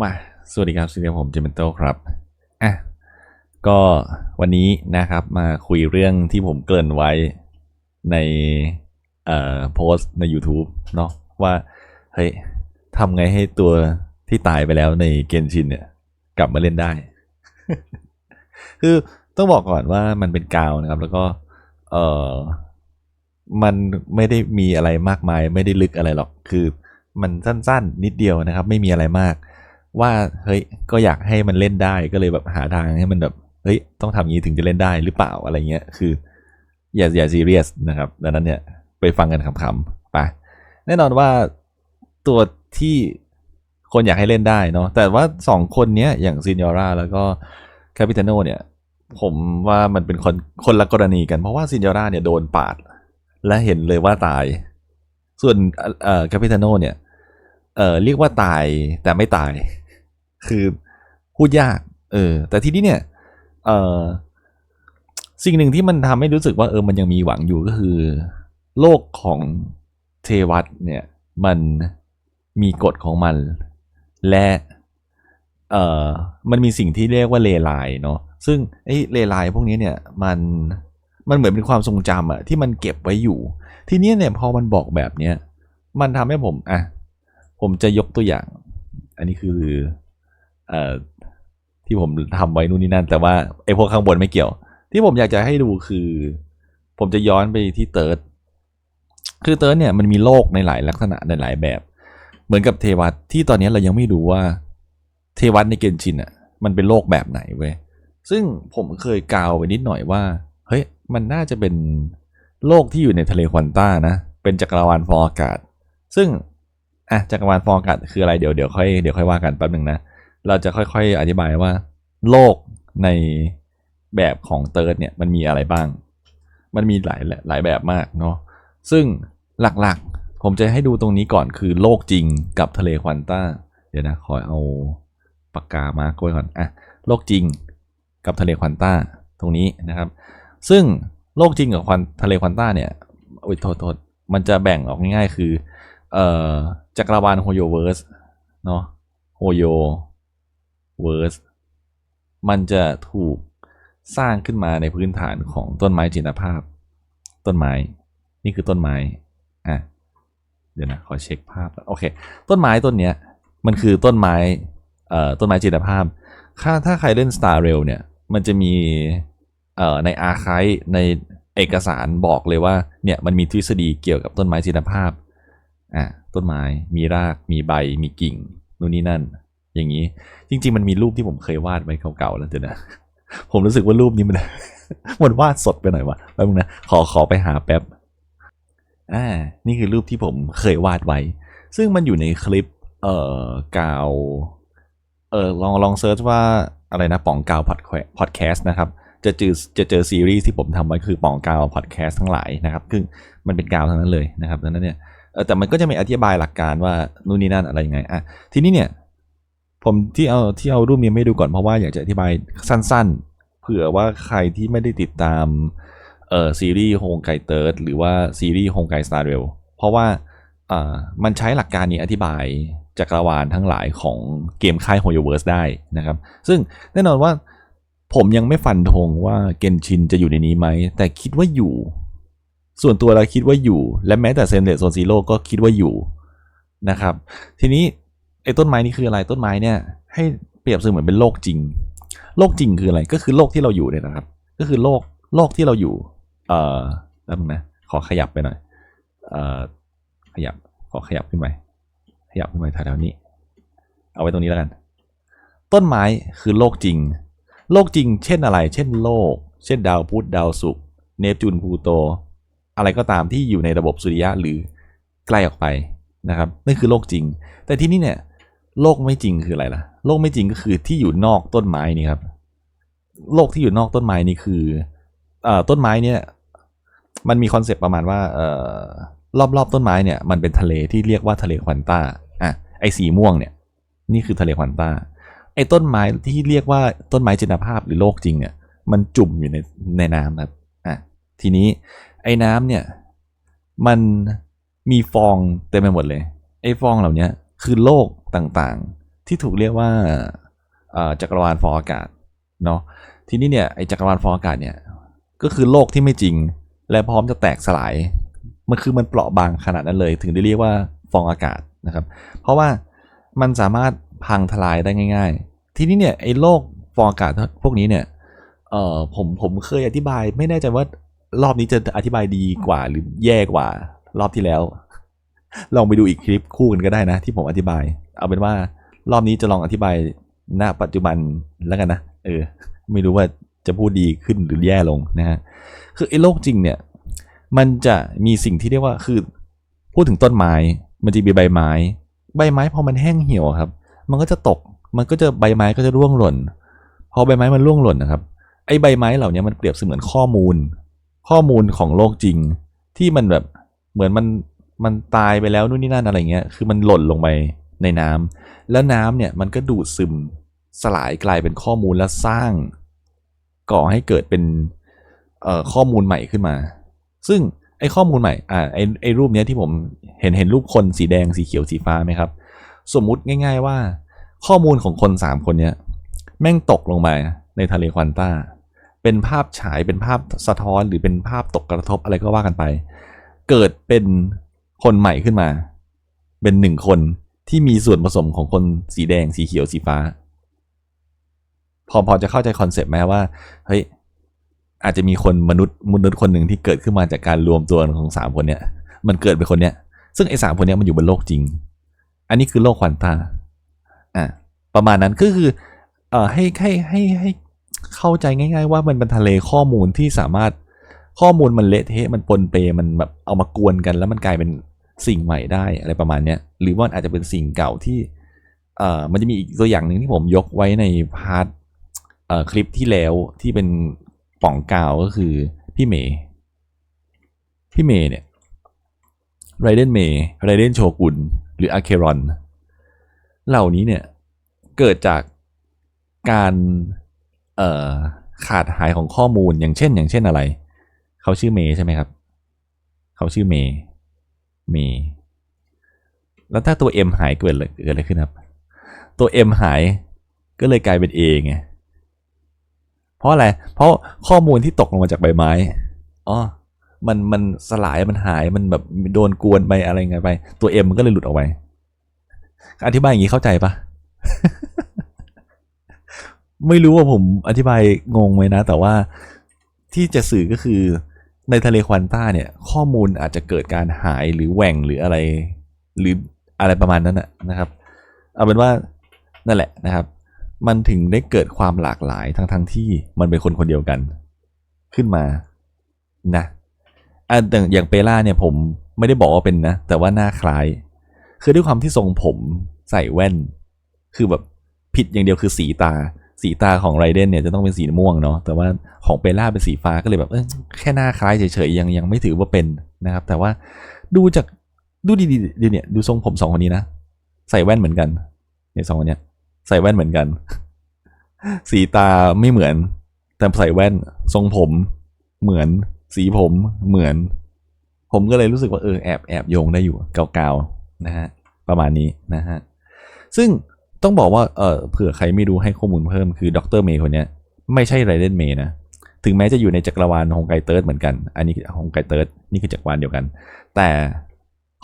มา สวัสดีครับสวัสดีครับผมเจมินโตครับ อะ ก็วันนี้นะครับมาคุยเรื่องที่ผมเกริ่นไว้ในเอ่อโพสต์ใน YouTube เนาะว่าเฮ้ยทำไงให้ตัวที่ตายไปแล้วในเกนชินเนี่ย กลับมาเล่นได้ คือต้องบอกก่อนว่ามันเป็นกาวนะครับ แล้วก็ เออมันไม่ได้มีอะไรมากมาย ไม่ได้ลึกอะไรหรอก คือ มันสั้นๆ นิดเดียวนะครับ ไม่มีอะไรมาก ว่าเฮ้ยก็อยากให้มันเล่นได้ก็เลยแบบหาทางให้มันแบบเฮ้ยต้องทำอย่างนี้ถึงจะเล่นได้หรือเปล่าอะไรเงี้ยคืออย่าอย่าซีเรียสนะครับดังนั้นเนี่ยไปฟังกันขำๆไปแน่นอนว่าตัวที่คนอยากให้เล่นได้เนาะแต่ว่าสองคนเนี้ยอย่างซินยอร่าแล้วก็คาปิตาโนเนี่ย ผมว่ามันเป็นคนคนละกรณีกันเพราะว่าซินยอร่าเนี่ยโดนปาด และเห็นเลยว่าตาย ส่วนเอ่อคาปิตาโนเนี่ยเอ่อเรียกว่าตายแต่ไม่ตาย คือพูดยาก เออ แต่ทีนี้เนี่ย เออสิ่งหนึ่งที่มันทำให้รู้สึกว่าเออมันยังมีหวังอยู่ก็คือ โลกของเทวัตเนี่ย มันมีกฎของมัน และเออมันมีสิ่งที่เรียกว่าเลไลเนาะซึ่งไอ้เลไลพวกนี้เนี่ยมันมันเหมือนเป็นความทรงจำอะที่มันเก็บไว้อยู่ ทีนี้เนี่ยพอมันบอกแบบเนี้ยมันทำให้ผมอะผมจะยกตัวอย่าง อันนี้คือ เอ่อที่ผมทำไว้นู่นนี่นั่น แต่ว่าไอ้พวกข้างบนไม่เกี่ยว ที่ผมอยากจะให้ดูคือ ผมจะย้อนไปที่เติร์ดคือเติร์ดเนี่ยมันมีโลกในหลายลักษณะในหลายแบบ เหมือนกับเทวัตที่ตอนนี้เรายังไม่รู้ว่าเทวัตในเกนชินอะมันเป็นโลกแบบไหนเว้ยซึ่งผมเคยกาวไปนิดหน่อยว่า เฮ้ย มันน่าจะเป็นโลกที่อยู่ในทะเลควอนต้านะ เป็นจักรวาลฟองอากาศ ซึ่งอะจักรวาลฟองอากาศคืออะไรเดี๋ยวเดี๋ยวค่อยเดี๋ยวค่อยว่ากันแป๊บหนึ่งนะ เราจะค่อยๆอธิบายว่า โลกในแบบของเติร์ดเนี่ยมันมีอะไรบ้าง มันมีหลายหลายแบบมากเนาะซึ่งหลักๆ ผมจะให้ดูตรงนี้ก่อนคือโลกจริงกับทะเลควอนต้า เดี๋ยวนะ ขอเอาปากกามาไว้ก่อนอะโลกจริงกับทะเลควอนต้าตรงนี้นะครับ ซึ่งโลกจริงกับควันทะเลควอนต้าเนี่ยโอ้ยโทษโทษมันจะแบ่งออกง่ายๆคือ เอ่อจักรวาลโฮโยเวิร์สเนาะโฮโย เวิร์สมันจะถูกสร้างขึ้นมาในพื้นฐานของต้นไม้จินตภาพ ต้นไม้ นี่คือต้นไม้ อะ เดี๋ยวนะ ขอเช็คภาพ โอเค ต้นไม้ต้นเนี้ย มันคือต้นไม้ เอ่อ ต้นไม้จินตภาพ ถ้าถ้าใครเล่น Star Rail เนี่ย มันจะมี เอ่อ ในอาร์คายในเอกสารบอกเลยว่า เนี่ย มันมีทฤษฎีเกี่ยวกับต้นไม้จินตภาพ อะ ต้นไม้ มีราก มีใบ มีกิ่ง นู่นนี่นั่น อย่างนี้ จริง ๆ มันมีรูปที่ผมเคยวาดไว้เก่าๆแล้วเดี๋ยวนะ ผมรู้สึกว่ารูปนี้มันมันวาดสดไปหน่อยวะแป๊บนึงนะขอขอไปหาแป๊บอ่านี่คือรูปที่ผมเคยวาดไว้ ซึ่งมันอยู่ในคลิปเอ่อกาวเออลองลองเซิร์ชว่าอะไรนะป่องกาวพอดแคสต์นะครับจะเจอจะเจอซีรีส์ที่ผมทำไว้คือป่องกาวพอดแคสต์ทั้งหลายนะครับซึ่งมันเป็นกาวทั้งนั้นเลยนะครับดังนั้นเนี่ยแต่มันก็จะมีอธิบายหลักการว่านู่นนี่นั่นอะไรยังไงอะทีนี้เนี่ย ผมที่เอาที่เอารูปนี้ไม่ดูก่อนเพราะว่าอยากจะอธิบายสั้นๆ เผื่อว่าใครที่ไม่ได้ติดตามเอ่อซีรีส์โฮงไกเติร์ดหรือว่าซีรีส์โฮงไกสตาร์เรลเพราะว่าอ่ามันใช้หลักการนี้อธิบายจักรวาลทั้งหลายของเกมค่ายโฮโยเวิร์สได้นะครับ ซึ่งแน่นอนว่าผมยังไม่ฟันธงว่าเกนชินจะอยู่ในนี้ไหม แต่คิดว่าอยู่ ส่วนตัวเราคิดว่าอยู่ และแม้แต่เซนเดตโซนซีโร่ก็คิดว่าอยู่นะครับ ทีนี้ ไอ้ต้นไม้นี่คืออะไรต้นไม้เนี่ย ให้เปรียบเสมือนเป็นโลกจริง โลกจริงคืออะไรก็คือโลกที่เราอยู่เนี่ยนะครับ ก็คือโลกโลกที่เราอยู่ เอ่อแล้วนะขอขยับไปหน่อย เอ่อขยับขอขยับขึ้นไปขยับขึ้นไปแถวๆนี้ เอาไว้ตรงนี้แล้วกัน ต้นไม้คือโลกจริง โลกจริง เช่นอะไร เช่นโลก เช่นดาวพุธดาวศุกร์เนปจูนพลูโต อะไรก็ตามที่อยู่ในระบบสุริยะหรือใกลออกไปนะครับนั่นคือโลกจริง แต่ที่นี่เนี่ย โลกไม่จริงคืออะไรล่ะ โลกไม่จริงก็คือที่อยู่นอกต้นไม้นี่ครับ โลกที่อยู่นอกต้นไม้นี่คือเอ่อต้นไม้เนี่ย มันมีคอนเซปต์ประมาณว่าเอ่อรอบๆต้นไม้เนี่ย มันเป็นทะเลที่เรียกว่าทะเลควอนต้าอะไอสีม่วงเนี่ย นี่คือทะเลควอนต้าไอ้ต้นไม้ที่เรียกว่าต้นไม้จินตภาพหรือโลกจริงเนี่ย มันจุ่มอยู่ในในน้ำครับอะทีนี้ไอ้น้ำเนี่ย มันมีฟองเต็มไปหมดเลย ไอ้ฟองเหล่านี้ คือโลกต่างๆ ที่ถูกเรียกว่าจักรวาลฟองอากาศเนาะทีนี้เนี่ยไอจักรวาลฟองอากาศเนี่ยก็คือโลกที่ไม่จริง และพร้อมจะแตกสลาย มันคือมันเปราะบางขนาดนั้นเลย ถึงได้เรียกว่าฟองอากาศนะครับ เพราะว่ามันสามารถพังทลายได้ง่าย ๆ ทีนี้เนี่ยไอ้โลกฟองอากาศพวกนี้เนี่ยเออผมผมเคยอธิบาย ไม่แน่ใจว่ารอบนี้จะอธิบายดีกว่าหรือแย่กว่ารอบที่แล้ว ลองไปดูอีกคลิปคู่กันก็ได้นะ ที่ผมอธิบาย เอาเป็นว่ารอบนี้จะลองอธิบายณปัจจุบันแล้วกันนะเออ ไม่รู้ว่าจะพูดดีขึ้นหรือแย่ลงนะฮะคือไอ้โลกจริงเนี่ย มันจะมีสิ่งที่เรียกว่าคือ พูดถึงต้นไม้ มันจะมีใบไม้ ใบไม้พอมันแห้งเหี่ยวครับ มันก็จะตก มันก็จะใบไม้ก็จะร่วงหล่น พอใบไม้มันร่วงหล่นนะครับ ไอ้ใบไม้เหล่านี้มันเปรียบเสมือนข้อมูล ข้อมูลของโลกจริง ที่มันแบบเหมือนมัน มันตายไปแล้วนู่นนี่นั่นอะไรเงี้ย คือมันหล่นลงไปในน้ำแล้วน้ำเนี่ยมันก็ดูดซึมสลายกลายเป็นข้อมูลและสร้างก่อให้เกิดเป็นข้อมูลใหม่ขึ้นมา ซึ่งไอ้ข้อมูลใหม่อ่าไอ้ไอ้รูปเนี้ยที่ผมเห็นเห็นรูปคนสีแดงสีเขียวสีฟ้าไหมครับ สมมุติง่าย ๆว่า ข้อมูลของคนสามคนเนี้ยแม่งตกลงมาในทะเลควอนต้า เป็นภาพฉายเป็นภาพสะท้อนหรือเป็นภาพตกกระทบอะไรก็ว่ากันไป เกิดเป็น คนใหม่ขึ้นมา เป็นหนึ่งคนที่มีส่วนผสมของคนสีแดงสีเขียวสีฟ้า พอพอจะเข้าใจคอนเซปต์ไหมว่าเฮ้ยอาจจะมีคนมนุษย์มนุษย์คนหนึ่งที่เกิดขึ้นมาจากการรวมตัวของสามคนเนี้ยมันเกิดเป็นคนเนี้ยซึ่งไอ้สามคนเนี้ยมันอยู่บนโลกจริง อันนี้คือโลกควอนตาอะประมาณนั้นก็คือเอ่อให้ให้ให้ให้เข้าใจง่าย ๆ ว่ามันเป็นทะเลข้อมูลที่สามารถข้อมูลมันเละเทะมันปนเปมันแบบเอามากวนกัน แล้วมันกลายเป็น สิ่งใหม่ได้อะไรประมาณเนี้ยหรือว่าอาจจะเป็นสิ่งเก่าที่เอ่อมันจะมีอีกตัวอย่างหนึ่งที่ผมยกไว้ในพาร์ทเอ่อคลิปที่แล้วที่เป็นป่องกาวก็คือพี่เมย์พี่เมย์เนี่ยไรเดนเมย์ไรเดนโชกุนหรืออาเครอนเหล่านี้เนี่ยเกิดจากการเอ่อขาดหายของข้อมูลอย่างเช่น อย่างเช่นอะไร เขาชื่อเมย์ใช่ไหมครับ เขาชื่อเมย์ มย์แล้วถ้าตัว M หายเกิดอะไรเกิดอะไรขึ้นครับ ตัว M หายก็เลยกลายเป็น A ไง เพราะอะไร เพราะข้อมูลที่ตกลงมาจากใบไม้ อ๋อ มันมันสลายมันหายมันแบบโดนกวนไปอะไรไงไป ตัว M มันก็เลยหลุดออกไป อธิบายอย่างนี้เข้าใจปะไม่รู้ว่าผมอธิบายงงไหมนะ แต่ว่าที่จะสื่อก็คือ ในทะเลควอนต้าเนี่ย ข้อมูลอาจจะเกิดการหายหรือแหว่งหรืออะไร หรืออะไรประมาณนั้นนะครับ เอาเป็นว่านั่นแหละนะครับ มันถึงได้เกิดความหลากหลายทั้งทั้งที่มันเป็นคนคนเดียวกัน ขึ้นมานะอะอย่างเปล่าเนี่ยผมไม่ได้บอกว่าเป็นนะ แต่ว่าหน้าคล้าย คือด้วยความที่ทรงผมใส่แว่น คือแบบผิดอย่างเดียวคือสีตา สีตาของไรเดนเนี่ยจะต้องเป็นสีม่วงเนาะแต่ว่าของเปล่าเป็นสีฟ้าก็เลยแบบเออแค่หน้าคล้ายเฉยๆยังยังไม่ถือว่าเป็นนะครับ แต่ว่าดูจากดูดีๆดีเนี่ยดูทรงผมสองคนนี้นะใส่แว่นเหมือนกันเนี่ยสองคนเนี้ยใส่แว่นเหมือนกัน สีตาไม่เหมือน แต่ใส่แว่นทรงผมเหมือนสีผมเหมือน ผมก็เลยรู้สึกว่าเออแอบแอบโยงได้อยู่เก่าๆนะฮะประมาณนี้นะฮะซึ่ง ต้องบอกว่าเออเผื่อใครไม่รู้ให้ข้อมูลเพิ่มคือดรเมย์คนเนี้ยไม่ใช่ไรเดนเมย์นะถึงแม้จะอยู่ในจักรวาลฮงไกเติร์ดเหมือนกัน อันนี้ฮงไกเติร์ดนี่คือจักรวาลเดียวกัน แต่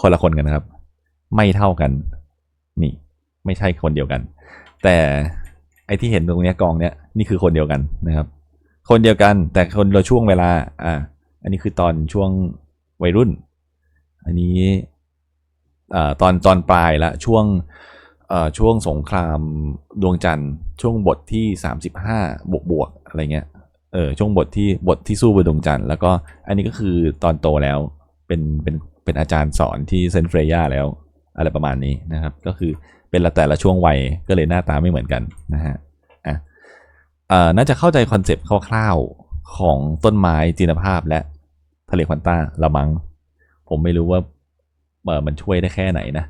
คนละคนกันนะครับ ไม่เท่ากัน นี่ ไม่ใช่คนเดียวกัน แต่ไอที่เห็นตรงนี้กองเนี้ยนี่คือคนเดียวกันนะครับ คนเดียวกัน แต่คนละช่วงเวลา อ่า อันนี้คือตอนช่วงวัยรุ่น อันนี้อ่าตอนตอนปลายละช่วง ช่วงสงครามดวงจันทร์ช่วงบทที่ 35 บวกบวกอะไรเงี้ยเออช่วงบทที่บทที่สู้บนดวงจันทร์แล้วก็อันนี้ก็คือตอนโตแล้วเป็นเป็นเป็นอาจารย์สอนที่เซนเฟรย่าแล้ว อะไรประมาณนี้นะครับ ก็คือเป็นละแต่ละช่วงวัยก็เลยหน้าตาไม่เหมือนกันนะฮะอะเอ่อน่าจะเข้าใจคอนเซปต์คร่าวๆของต้นไม้จีนภาพและทะเลควอนต้าละมัง ผมไม่รู้ว่าเออมันช่วยได้แค่ไหนนะ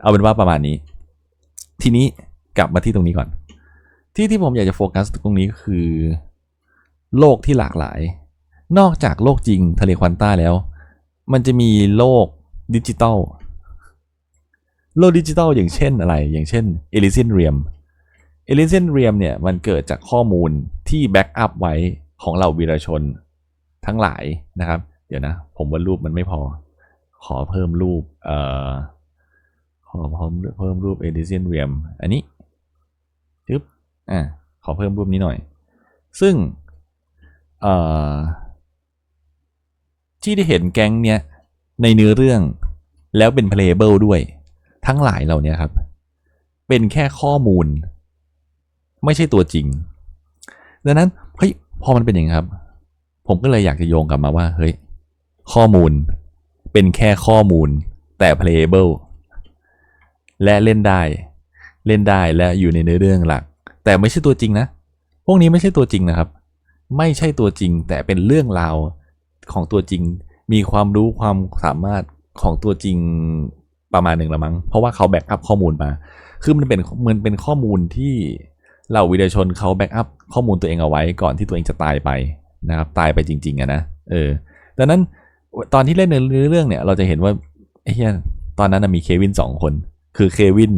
เอาเป็นว่าประมาณนี้ ทีนี้กลับมาที่ตรงนี้ก่อน ที่ที่ผมอยากจะโฟกัสตรงนี้ก็คือ โลกที่หลากหลาย นอกจากโลกจริงทะเลควอนต้าแล้ว มันจะมีโลกดิจิตอลโลกดิจิตอลอย่างเช่นอะไร อย่างเช่น Elysian Realm Elysian Realm เนี่ยมันเกิดจากข้อมูลที่แบ็กอัพไว้ของเหล่าวีรชนทั้งหลายนะครับ เดี๋ยวนะ ผมว่ารูปมันไม่พอ ขอเพิ่มรูปเอ่อ ขอเพิ่มเพิ่มรูป Elysian Realm อันนี้จึ๊บอะขอเพิ่มรูปนี้หน่อย ซึ่งเอ่อที่ได้เห็นแก๊งเนี้ยในเนื้อเรื่องแล้วเป็น playable ด้วย ทั้งหลายเหล่านี้ครับ เป็นแค่ข้อมูล ไม่ใช่ตัวจริง ดังนั้นเฮ้ยพอมันเป็นอย่างนี้ครับ ผมก็เลยอยากจะโยงกลับมาว่า เฮ้ย ข้อมูลเป็นแค่ข้อมูลแต่ playable และเล่นได้ เล่นได้และอยู่ในเนื้อเรื่องหลัก แต่ไม่ใช่ตัวจริงนะ พวกนี้ไม่ใช่ตัวจริงนะครับ ไม่ใช่ตัวจริงแต่เป็นเรื่องราวของตัวจริง มีความรู้ความสามารถของตัวจริงประมาณหนึ่งละมั้ง เพราะว่าเขาแบ็กอัพข้อมูลมา คือมันเป็นมันเป็นข้อมูลที่เหล่าวิทยชนเขาแบ็กอัพข้อมูลตัวเองเอาไว้ก่อนที่ตัวเองจะตายไปนะครับ ตายไปจริง ๆอะนะ เออ ดังนั้นตอนที่เล่นในเรื่องเนี่ย เราจะเห็นว่าไอ้เหี้ยตอนนั้นมีเควินสองคน คือเควิน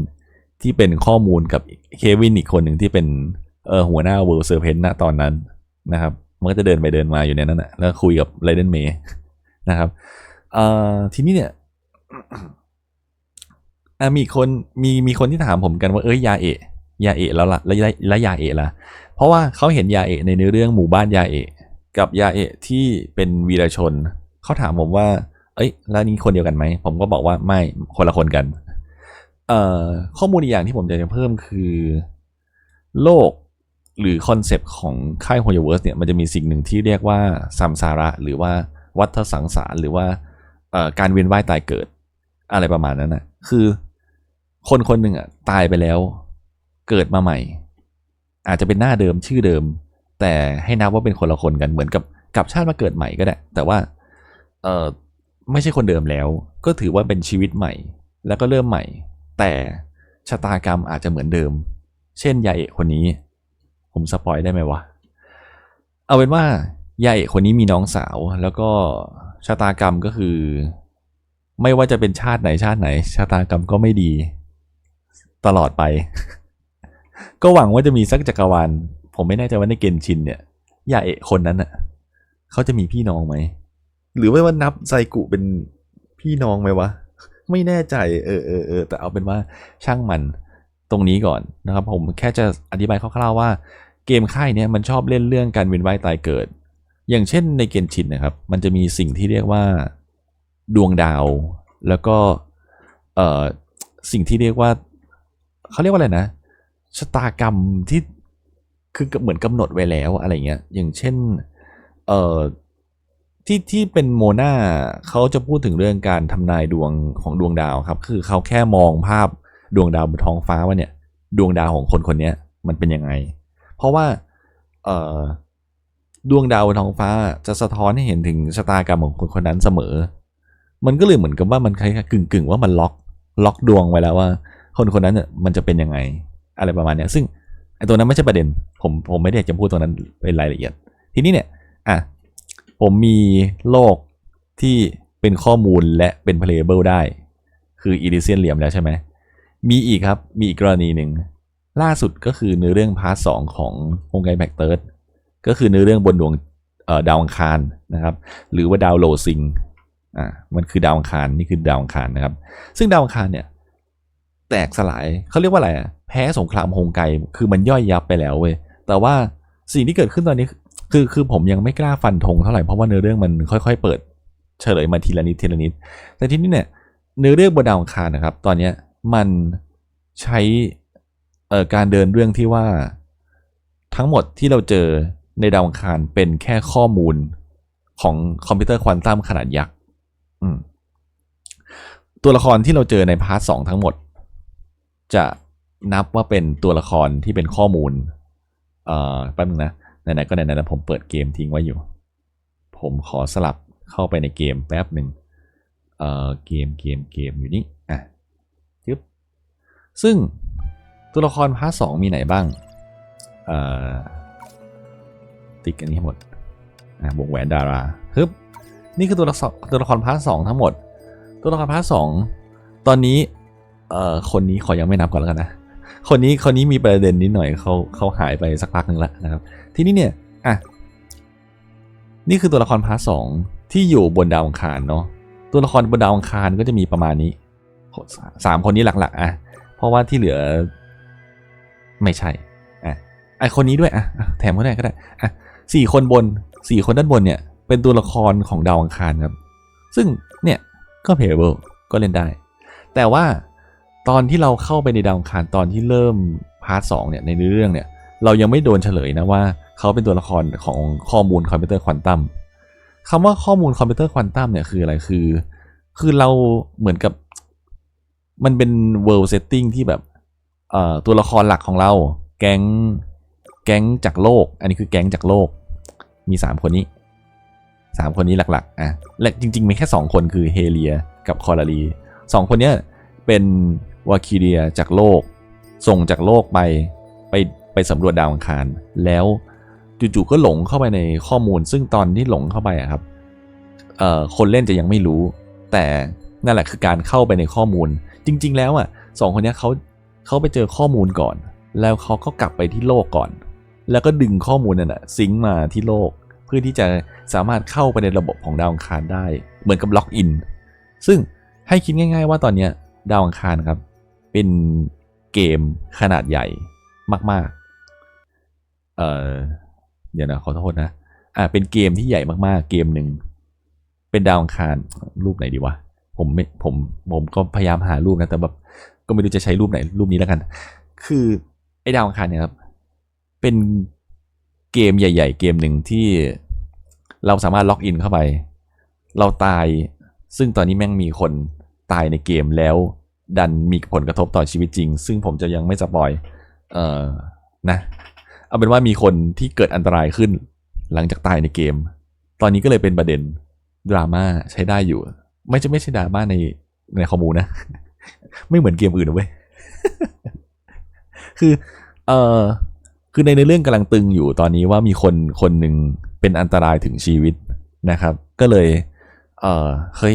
ที่เป็นข้อมูลกับเควินอีกคนหนึ่งที่เป็นเออหัวหน้าเวิร์ลเซอร์เพนณตอนนั้นนะครับ มันก็จะเดินไปเดินมาอยู่ในนั้นนะแล้วคุยกับไรเดนเมย์นะครับเอ่อทีนี้เนี่ยอมีคนมีมีคนที่ถามผมกันว่าเอ้ยยาเอะยาเอะแล้วล่ะแล้วแล้วยาเอะล่ะ เพราะว่าเขาเห็นยาเอะในเนื้อเรื่องหมู่บ้านยาเอะกับยาเอะที่เป็นวีรชนเขาถามผมว่า เอ้ย แล้วนี่คนเดียวกันไหม ผมก็บอกว่าไม่คนละคนกัน เอ่อข้อมูลอีกอย่างที่ผมอยากจะเพิ่มคือ โลกหรือคอนเซปต์ของค่ายโฮยเวิร์สเนี่ยมันจะมีสิ่งหนึ่งที่เรียกว่าซัมสาระ หรือว่าวัฏสังสารหรือว่าการเวียนว่ายตายเกิดอะไรประมาณนั้นนะคือคนคนหนึ่งอะตายไปแล้วเกิดมาใหม่ อาจจะเป็นหน้าเดิมชื่อเดิม แต่ให้นับว่าเป็นคนละคนกันเหมือนกับกลับชาติมาเกิดใหม่ก็ได้ แต่ว่าเออไม่ใช่คนเดิมแล้ว ก็ถือว่าเป็นชีวิตใหม่ แล้วก็เริ่มใหม่ แต่ชะตากรรมอาจจะเหมือนเดิม เช่นยาเอกคนนี้ ผมสปอยได้ไหมวะ เอาเป็นว่ายาเอกคนนี้มีน้องสาว แล้วก็ชะตากรรมก็คือ ไม่ว่าจะเป็นชาติไหนชาติไหน ชะตากรรมก็ไม่ดี ตลอดไป ก็หวังว่าจะมีสักจักรวาล ผมไม่แน่ใจว่าในเกนชินเนี่ยยาเอะคนนั้นอะเขาจะมีพี่น้องไหม หรือว่ว่านับไซกุเป็นพี่น้องไหมวะ ไม่แน่ใจเออเออเออแต่เอาเป็นว่าช่างมันตรงนี้ก่อนนะครับ ผมแค่จะอธิบายคร่าวๆว่าเกมค่ายเนี่ยมันชอบเล่นเรื่องการเวียนว่ายตายเกิด อย่างเช่นในเกนชินนะครับ มันจะมีสิ่งที่เรียกว่าดวงดาว แล้วก็เอ่อสิ่งที่เรียกว่าเขาเรียกว่าอะไรนะชะตากรรมที่คือเหมือนกำหนดไว้แล้วอะไรเงี้ย อย่างเช่น เอ่อ ที่ที่เป็นโมนาเขาจะพูดถึงเรื่องการทำนายดวงของดวงดาวครับ คือเขาแค่มองภาพดวงดาวบนท้องฟ้าว่าเนี่ย ดวงดาวของคนคนนี้มันเป็นยังไง เพราะว่าเอ่อดวงดาวบนท้องฟ้าจะสะท้อนให้เห็นถึงชะตากรรมของคนคนนั้นเสมอ มันก็เลยเหมือนกับว่ามันคล้ายๆกึ่งกึ่งๆว่ามันล็อกล็อกดวงไว้แล้วว่า คนคนนั้นเนี่ยมันจะเป็นยังไง อะไรประมาณเนี้ยซึ่งไอ้ตัวนั้นไม่ใช่ประเด็น ผมผมไม่ได้จะพูดตรงนั้นเป็นรายละเอียด ทีนี้เนี่ย อะ ผมมีโลกที่เป็นข้อมูลและเป็น playable ได้ คือ e l y s i a n เหลี่ยมแล้วใช่ไหม มีอีกครับ มีอีกกรณีหนึ่ง ล่าสุดก็คือเนื้อเรื่องพาร์ทสองขององค์ไกแบกเติร์ดก็คือเนื้อเรื่องบนดวงดาวอังคารนะครับ หรือว่าดาวโลซิงอ่ามันคือดาวอังคารนี่คือดาวอังคารนะครับ ซึ่งดาวอังคารเนี่ยแตกสลายเขาเรียกว่าอะไรอะแพ้สงครามโฮงไกคือมันย่อยยับไปแล้วเว้ยแต่ว่าสิ่งที่เกิดขึ้นตอนนี้ คือคือผมยังไม่กล้าฟันธงเท่าไหร่เพราะว่าเนื้อเรื่องมันค่อยๆ เปิดเฉลยมาทีละนิดทีละนิด แต่ทีนี้เนี่ยเนื้อเรื่องบนดาวอังคารนะครับ ตอนเนี้ยมันใช้เอ่อการเดินเรื่องที่ว่าทั้งหมดที่เราเจอในดาวอังคารเป็นแค่ข้อมูลของคอมพิวเตอร์ควอนตัมขนาดยักษ์ตัวละครที่เราเจอในพาร์ทสองทั้งหมด จะนับว่าเป็นตัวละครที่เป็นข้อมูล เอ่อแป๊บนึงนะ ไหนๆก็ไหนๆแล้วผมเปิดเกมทิ้งไว้อยู่ ผมขอสลับเข้าไปในเกมแป๊บหนึ่งเอ่อเกมเกมเกมอยู่นี่อะจึ๊บซึ่งตัวละครพาร์ทสองมีไหนบ้างเอ่อติ๊กอันนี้ให้หมดอะวงแหวนดาราฮึบนี่คือตัวละครตัวละครพาร์ทสองทั้งหมด ตัวละครพาร์ทสองตอนนี้เอ่อคนนี้ขอยังไม่นับก่อนแล้วกันนะ คนนี้คนนี้มีประเด็นนิดหน่อยเขาเขาหายไปสักพักหนึ่งแล้วนะครับ ทีนี้เนี่ยอะนี่คือตัวละครพาร์ทสองที่อยู่บนดาวอังคารเนาะตัวละครบนดาวอังคารก็จะมีประมาณนี้สามคนนี้หลักๆอะเพราะว่าที่เหลือ ไม่ใช่อะไอคนนี้ด้วยอะแถมก็ได้ก็ได้อะสี่คนบนสี่คนด้านบนเนี่ย เป็นตัวละครของดาวอังคารครับ ซึ่งเนี่ยก็ playable ก็เล่นได้ แต่ว่า ตอนที่เราเข้าไปในดาวอังคารตอนที่เริ่มพาร์ทสองเนี่ยในเรื่องเนี่ยเรายังไม่โดนเฉลยนะว่าเขาเป็นตัวละครของข้อมูลคอมพิวเตอร์ควอนตัมคำว่าข้อมูลคอมพิวเตอร์ควอนตัมเนี่ยคืออะไรคือ คือเราเหมือนกับมันเป็น world setting ที่แบบเอ่อตัวละครหลักของเรา แก๊งแก๊งจากโลก อันนี้คือแก๊งจากโลก มี 3 คนนี้ 3 คนนี้หลักๆอะและจริงๆมีแค่ 2 คนคือเฮเลียกับคอราลีสองคนเนี้ยเป็น วาคิเรียจากโลก ส่งจากโลกไปไปไปสำรวจดาวอังคาร แล้วจู่ๆก็หลงเข้าไปในข้อมูล ซึ่งตอนที่หลงเข้าไปอะครับคนเล่นจะยังไม่รู้ แต่นั่นแหละคือการเข้าไปในข้อมูล จริง ๆ แล้วอะสองคนนี้เขาเขาไปเจอข้อมูลก่อน แล้วเขาก็กลับไปที่โลกก่อน แล้วก็ดึงข้อมูลนั่นแหะซิงมาที่โลก เพื่อที่จะสามารถเข้าไปในระบบของดาวอังคารได้ เหมือนกับล็อกอิน ซึ่งให้คิดง่าย ๆ ว่าตอนเนี้ยดาวอังคารครับ เป็นเกมขนาดใหญ่มาก ๆ เอ่อเดี๋ยวนะขอโทษนะ อ่า เป็นเกมที่ใหญ่มากๆ เกมหนึ่ง เป็นดาวอังคารรูปไหนดีวะ ผมไม่ ผม ผมก็พยายามหารูปนะ แต่แบบ ก็ไม่รู้จะใช้รูปไหน รูปนี้แล้วกัน คือไอ้ดาวอังคารเนี่ยครับ เป็นเกมใหญ่ ๆ เกมหนึ่งที่เราสามารถล็อกอินเข้าไป เราตาย ซึ่งตอนนี้แม่งมีคนตายในเกมแล้ว ดันมีผลกระทบต่อชีวิตจริง ซึ่งผมจะยังไม่สปอยเออนะเอาเป็นว่ามีคนที่เกิดอันตรายขึ้น หลังจากตายในเกม ตอนนี้ก็เลยเป็นประเด็นดราม่าใช้ได้อยู่ ไม่ใช่ไม่ใช่ดราม่าในในคอมูนะ ไม่เหมือนเกมอื่นนะเว้ยคือเออคือในในเรื่องกำลังตึงอยู่ตอนนี้ว่ามีคนคนหนึ่งเป็นอันตรายถึงชีวิตนะครับ ก็เลย เออเฮ้ย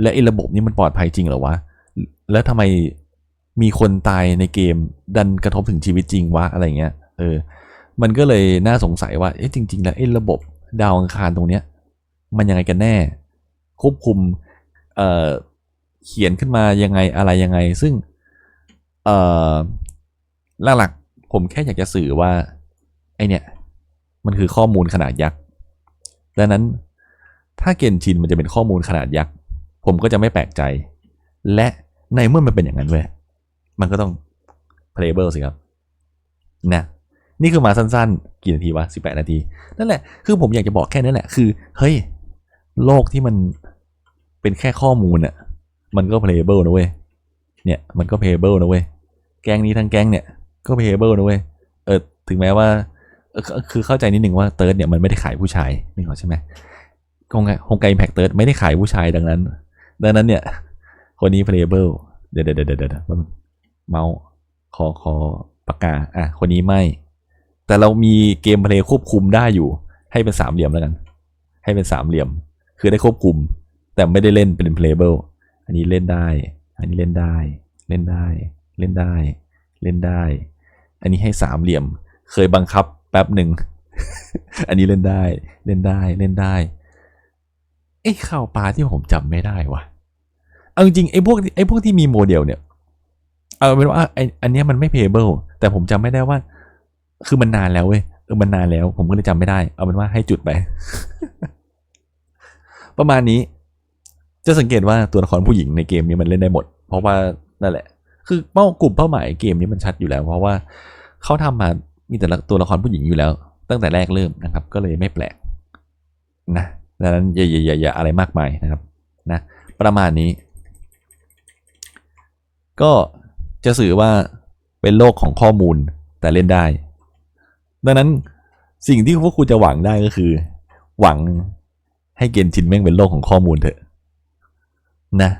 และไอ้ระบบนี้มันปลอดภัยจริงเหรอวะ แล้วทำไมมีคนตายในเกมดันกระทบถึงชีวิตจริงวะอะไรเงี้ย เออ มันก็เลยน่าสงสัยว่า เอ๊ะจริง ๆ แล้วไอ้ระบบดาวอังคารตรงเนี้ย มันยังไงกันแน่ ควบคุม เอ่อ เขียนขึ้นมายังไงอะไรยังไง ซึ่ง เอ่อ หลักๆ ผมแค่อยากจะสื่อว่า ไอเนี่ย มันคือข้อมูลขนาดยักษ์ ดังนั้น ถ้าเกนชินมันจะเป็นข้อมูลขนาดยักษ์ ผมก็จะไม่แปลกใจ และ ในเมื่อมันเป็นอย่างนั้นเว้ยมันก็ต้อง playable สิครับนะนี่คือมาสั้นๆ กี่นาทีวะ18นาที นั่นแหละ คือผมอยากจะบอกแค่นั้นแหละ คือ เฮ้ย โลกที่มันเป็นแค่ข้อมูลอะมันก็ playable นะเว้ย เนี่ย มันก็ playable นะเว้ย แก๊งนี้ทั้งแก๊งเนี่ย ก็ playable นะเว้ย เออ ถึงแม้ว่าเออคือเข้าใจนิดหนึ่งว่าเติร์ดเนี่ยมันไม่ได้ขายผู้ชายนี่เหรอใช่ไหมคงคงไกแพ็กเติร์ดไม่ได้ขายผู้ชายดังนั้น ดังนั้นเนี่ย คนนี้ playable เดี๋ยวเดี๋ยวเดี๋ยวเดี๋ยวเมาส์ขอขอปากกาอะคนนี้ไม่ แต่เรามีเกมเพลย์ควบคุมได้อยู่ ให้เป็นสามเหลี่ยมแล้วกัน ให้เป็นสามเหลี่ยม คือได้ควบคุม แต่ไม่ได้เล่นเป็น playable อันนี้เล่นได้ อันนี้เล่นได้ เล่นได้ เล่นได้ เล่นได้ อันนี้ให้สามเหลี่ยม เคยบังคับแป๊บหนึ่ง อันนี้เล่นได้ เล่นได้ เล่นได้ไอ้ข่าวปลาที่ผมจำไม่ได้วะ เอาจริงไอ้พวกไอ้พวกที่มีโมเดลเนี่ย เอาเป็นว่าไอ้อันนี้มันไม่ payable แต่ผมจำไม่ได้ว่า คือมันนานแล้วเว้ยเออมันนานแล้ว ผมก็เลยจำไม่ได้ เอาเป็นว่าให้จุดไป ประมาณนี้ จะสังเกตว่าตัวละครผู้หญิงในเกมนี้มันเล่นได้หมด เพราะว่านั่นแหละ คือเป้ากลุ่มเป้าหมายเกมนี้มันชัดอยู่แล้ว เพราะว่าเขาทำมามีแต่ละตัวละครผู้หญิงอยู่แล้ว ตั้งแต่แรกเริ่มนะครับ ก็เลยไม่แปลกนะดังนั้นอย่าอย่าอย่าอย่าอะไรมากมายนะครับ นะ ประมาณนี้ ก็จะสื่อว่าเป็นโลกของข้อมูลแต่เล่นได้ ดังนั้นสิ่งที่พวกคุณจะหวังได้ก็คือ หวังให้เกนชินแม่งเป็นโลกของข้อมูลเถอะ นะ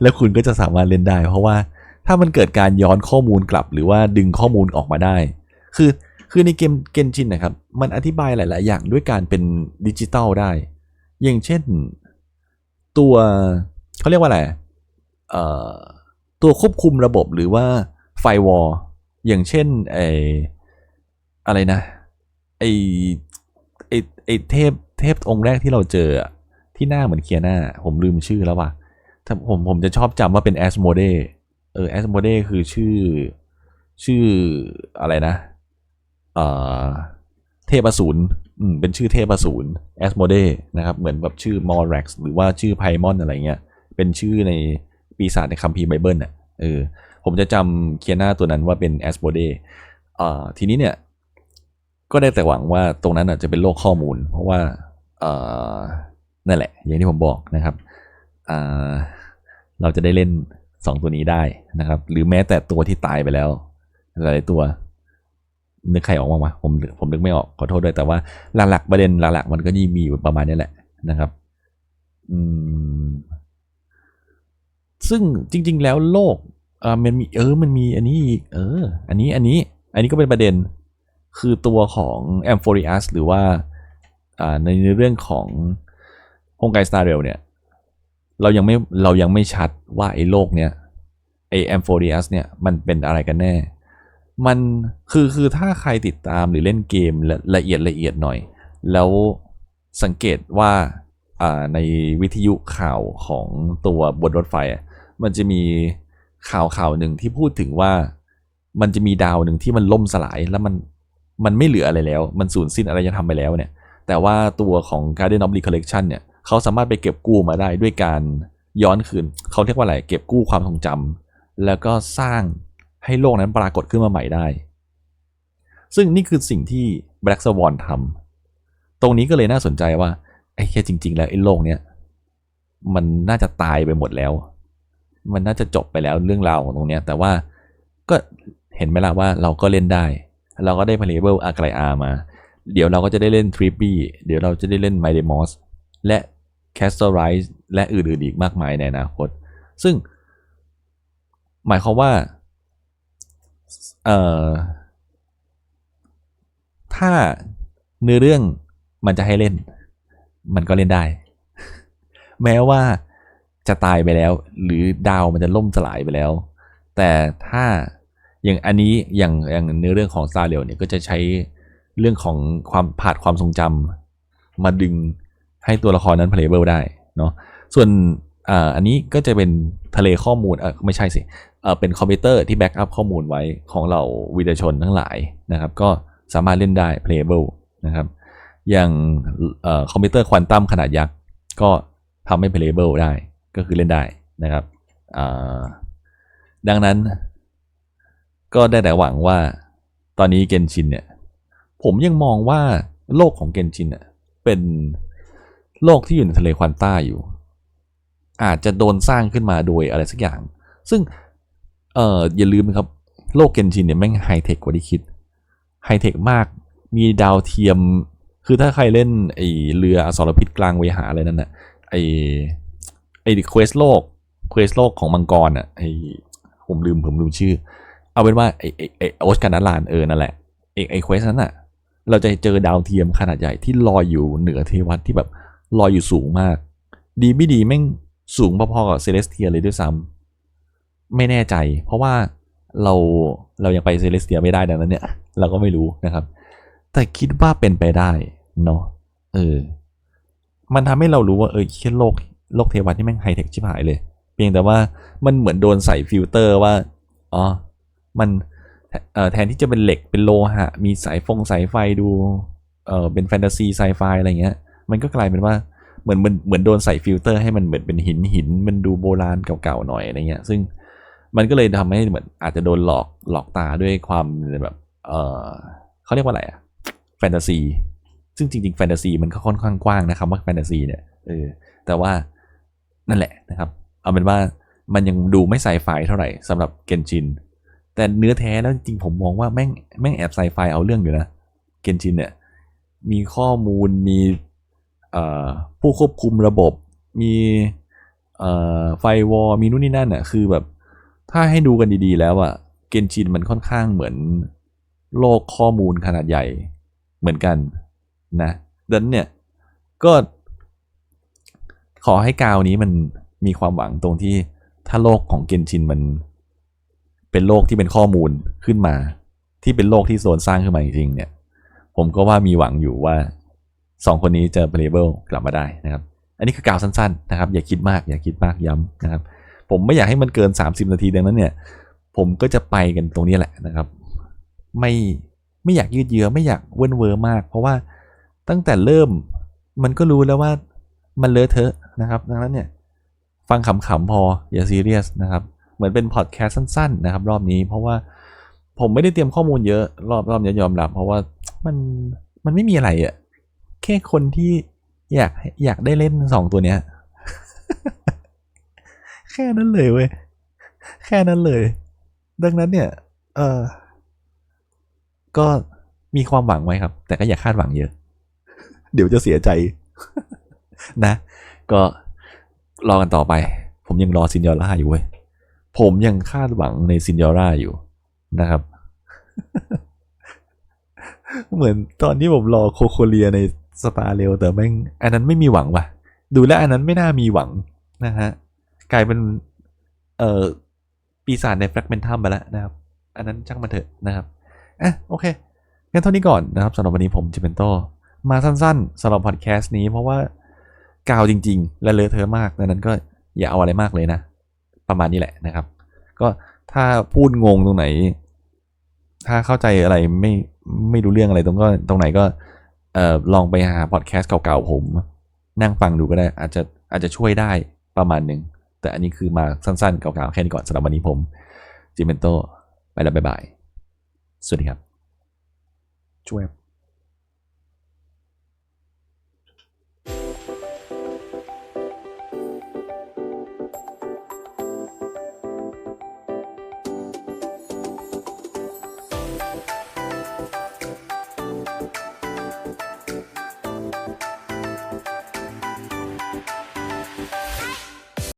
แล้วคุณก็จะสามารถเล่นได้ เพราะว่าถ้ามันเกิดการย้อนข้อมูลกลับ หรือว่าดึงข้อมูลออกมาได้ คือคือในเกมเกนชินนะครับ มันอธิบายหลาย ๆ อย่างด้วยการเป็นดิจิตอลได้ อย่างเช่น ตัวเขาเรียกว่าอะไร ตัวควบคุมระบบหรือว่าไฟวอลอย่างเช่นไออะไรนะไอไอไอเทพเทพองค์แรกที่เราเจอที่หน้าเหมือนเคียนาผมลืมชื่อแล้วว่ะถ้าผมผมจะชอบจำว่าเป็นแอสโมเดเออแอสโมเดคือชื่อชื่ออะไรนะเออเทพอสูรอืมเป็นชื่อเทพอสูรแอสโมเดนะครับ เหมือนแบบชื่อมอร์เร็กซ์หรือว่าชื่อไพมอนอะไรเงี้ย เป็นชื่อใน ปีศาจในคัมภีร์ไบเบิลน่ะเออผมจะจำเคียนาตัวนั้นว่าเป็นแอสโมเดอ่อทีนี้เนี่ยก็ได้แต่หวังว่าตรงนั้นอะจะเป็นโลกข้อมูล เพราะว่าเอ่อนั่นแหละ อย่างที่ผมบอกนะครับอ่าเราจะได้เล่น 2 ตัวนี้ได้นะครับ หรือแม้แต่ตัวที่ตายไปแล้วหลายตัว นึกใครออกมางวะผมผมนึกไม่ออกขอโทษด้วยแต่ว่าหลักๆประเด็นหลักๆมันก็ยี่มีอยู่ประมาณนี้แหละนะครับ อืม ซึ่งจริง ๆ แล้วโลกเออมันมีเออมันมีอันนี้อีกเออ อันนี้อันนี้อันนี้ก็เป็นประเด็นคือตัวของแอมโฟริอัสหรือว่าอ่าในเรื่องขององค์การสตาร์เรลเนี่ย เรายังไม่เรายังไม่ชัดว่าไอ้โลกเนี้ยไอ้แอมโฟริอัสเนี่ยมันเป็นอะไรกันแน่ มันคือคือถ้าใครติดตามหรือเล่นเกมละละเอียดละเอียดหน่อย แล้วสังเกตว่าในวิทยุข่าวของตัวบนรถไฟอะ มันจะมีข่าวข่าวหนึ่งที่พูดถึงว่ามันจะมีดาวหนึ่งที่มันล่มสลายแล้วมันมันไม่เหลืออะไรแล้ว มันสูญสิ้นอะไรจะทำไปแล้วเนี่ย แต่ว่าตัวของ Garden of Recollection เนี่ยเขาสามารถไปเก็บกู้มาได้ด้วยการย้อนคืนเขาเรียกว่าอะไรเก็บกู้ความทรงจำแล้วก็สร้างให้โลกนั้นปรากฏขึ้นมาใหม่ได้ ซึ่งนี่คือสิ่งที่ Black Swan ทำตรงนี้ก็เลยน่าสนใจว่าไอ้แค่จริง ๆ แล้วไอ้โลกเนี้ยมันน่าจะตายไปหมดแล้ว มันน่าจะจบไปแล้วเรื่องราวของตรงเนี้ย แต่ว่าก็เห็นไหมล่ะว่าเราก็เล่นได้ เราก็ได้พาเลเบิลอาร์ไกลอามา เดี๋ยวเราก็จะได้เล่นทริปปี้เดี๋ยวเราจะได้เล่นไมเดมอสและ c a s t l e r i s e และอื่นๆอีกมากมายในอนาคต ซึ่ง หมายความว่าเอ่อถ้าเนื้อเรื่องมันจะให้เล่น มันก็เล่นได้ แม้ว่า จะตายไปแล้ว หรือดาวมันจะล่มสลายไปแล้ว แต่ถ้าอย่างอันนี้อย่างอย่างเนื้อเรื่องของซาเรลเนี่ยก็จะใช้เรื่องของความผ่าดความทรงจำมาดึงให้ตัวละครนั้น playable ได้เนาะส่วนอันนี้ก็จะเป็นทะเลข้อมูลเออไม่ใช่สิเออเป็นคอมพิวเตอร์ที่แบ็กอัพข้อมูลไว้ของเราวิทยชนทั้งหลายนะครับ ก็สามารถเล่นได้ playable นะครับ อย่างอคอมพิวเตอร์ควอนตัมขนาดยักษ์ ก็ทำให้ playable ได้ ก็คือเล่นได้นะครับดังนั้น ก็ได้แต่หวังว่าตอนนี้เกนชินเนี่ยผมยังมองว่าโลกของเกนชินเนี่ยเป็นโลกที่อยู่ในทะเลควอนต้าอยู่ อาจจะโดนสร้างขึ้นมาโดยอะไรสักอย่าง ซึ่งเอออย่าลืมนะครับ โลกเกนชินเนี่ยแม่งไฮเทคกว่าที่คิดไฮเทคมากมีดาวเทียม คือถ้าใครเล่นไอเรืออสรพิษกลางเวหาอะไรนั่นน่ะไอ ไอเควสโลกเควสโลกของมังกรอะไอ้ผมลืมผมลืมชื่อ เอาเป็นว่าไอ้ไอไอโอสการ์นาลานเออนั่นแหละไอไอเควสนั้นอะ เราจะเจอดาวเทียมขนาดใหญ่ที่ลอยอยู่เหนือเทวัตที่แบบลอยอยู่สูงมาก ดีไม่ดีแม่งสูงพอๆกับเซเลสเทียเลยด้วยซ้ำไม่แน่ใจ เพราะว่าเราเรายังไปเซเลสเทียไม่ได้ดังนั้นเนี่ย เราก็ไม่รู้นะครับ แต่คิดว่าเป็นไปได้เนาะเออ มันทำให้เรารู้ว่าเออเช่นโลก โลกเทวัตที่แม่งไฮเทคชิบหายเลย เพียงแต่ว่ามันเหมือนโดนใส่ฟิลเตอร์ว่า อ๋อ มันเอ่อแทนที่จะเป็นเหล็กเป็นโลหะ มีสายฟงสายไฟดู เออเป็นแฟนตาซีไซไฟอะไรเงี้ย มันก็กลายเป็นว่าเหมือนเหมันเหมือนโดนใส่ฟิลเตอร์ให้มันเหมือนเป็นหินหิน มันดูโบราณเก่าๆหน่อยอะไรเงี้ย ซึ่งมันก็เลยทำให้เหมือนอาจจะโดนหลอกหลอกตาด้วยความแบบ เออเขาเรียกว่าอะไรอะแฟนตาซี ซึ่งจริงๆแฟนตาซีมันก็ค่อนข้างกว้างนะครับว่าแฟนตาซีเนี่ย เออ แต่ว่า นั่นแหละนะครับ เอาเป็นว่ามันยังดูไม่ไซไฟเท่าไหร่สำหรับเกนจิน แต่เนื้อแท้แล้วจริงผมมองว่าแม่งแม่งแอบไซไฟเอาเรื่องอยู่นะเกนจินเนี่ยมีข้อมูลมีผู้ควบคุมระบบ มีไฟวอลมีนู่นนี่นั่นอะคือแบบถ้าให้ดูกันดีๆ แล้วอะเกนจินมันค่อนข้างเหมือนโลกข้อมูลขนาดใหญ่เหมือนกันนะดังนั้นเนี่ยก็ ขอให้กาวนี้มันมีความหวังตรงที่ถ้าโลกของเกนชินมัน เป็นโลกที่เป็นข้อมูลขึ้นมา ที่เป็นโลกที่โซนสร้างขึ้นมาจริงๆเนี่ย ผมก็ว่ามีหวังอยู่ว่าสองคนนี้จะ playable กลับมาได้นะครับ อันนี้คือกล่าวสั้นๆนะครับ อย่าคิดมาก อย่าคิดมากย้ำนะครับ ผมไม่อยากให้มันเกิน 30 นาทีดังนั้นเนี่ย ผมก็จะไปกันตรงนี้แหละนะครับ ไม่ไม่อยากยืดเยื้อไม่อยากเว้นเวอร์มาก เพราะว่าตั้งแต่เริ่มมันก็รู้แล้วว่ามันเลอะเทอะ นะครับ ดังนั้นเนี่ยฟังขำๆพออย่าซีเรียสนะครับเหมือนเป็นพอดแคสต์สั้นๆนะครับรอบนี้เพราะว่าผมไม่ได้เตรียมข้อมูลเยอะรอบรอบนี้ยอมรับ เพราะว่ามันมันไม่มีอะไรอะแค่คนที่อยากอยากได้เล่นสองตัวเนี้ย แค่นั้นเลยเว้ยแค่นั้นเลย ดังนั้นเนี่ย เออก็มีความหวังไว้ครับ แต่ก็อย่าคาดหวังเยอะ เดี๋ยวจะเสียใจนะ ก็รอกันต่อไป ผมยังรอซินยอร่าอยู่เว้ย ผมยังคาดหวังในซินยอร่าอยู่นะครับ เหมือนตอนที่ผมรอโคโคเลียในสตาร์เรลแต่แม่งอันนั้นไม่มีหวังว่ะ ดูแล้วอันนั้นไม่น่ามีหวังนะฮะ กลายเป็น เอ่อ ปีศาจในแฟกเมนทัมไปแล้วนะครับ อันนั้นช่างมันเถอะนะครับอะโอเคงั้นเท่านี้ก่อนนะครับสำหรับวันนี้ผมจิเป็นโตมาสั้นๆสำหรับพอดแคสต์นี้เพราะว่า กาวจริง ๆ และเลอะเทอะมากดังนั้นก็อย่าเอาอะไรมากเลยนะ ประมาณนี้แหละนะครับ ก็ถ้าพูดงงตรงไหน ถ้าเข้าใจอะไรไม่ไม่รู้เรื่องอะไรตรงก็ตรงไหนก็เอ่อลองไปหาพอดแคสต์เก่าๆผม นั่งฟังดูก็ได้ อาจจะอาจจะช่วยได้ประมาณหนึ่งแต่อันนี้คือมาสั้นๆเก่าๆแค่นี้ก่อนสำหรับวันนี้ผมจิเมนโตไปแล้วบ๊ายบาย สวัสดีครับ ช่วย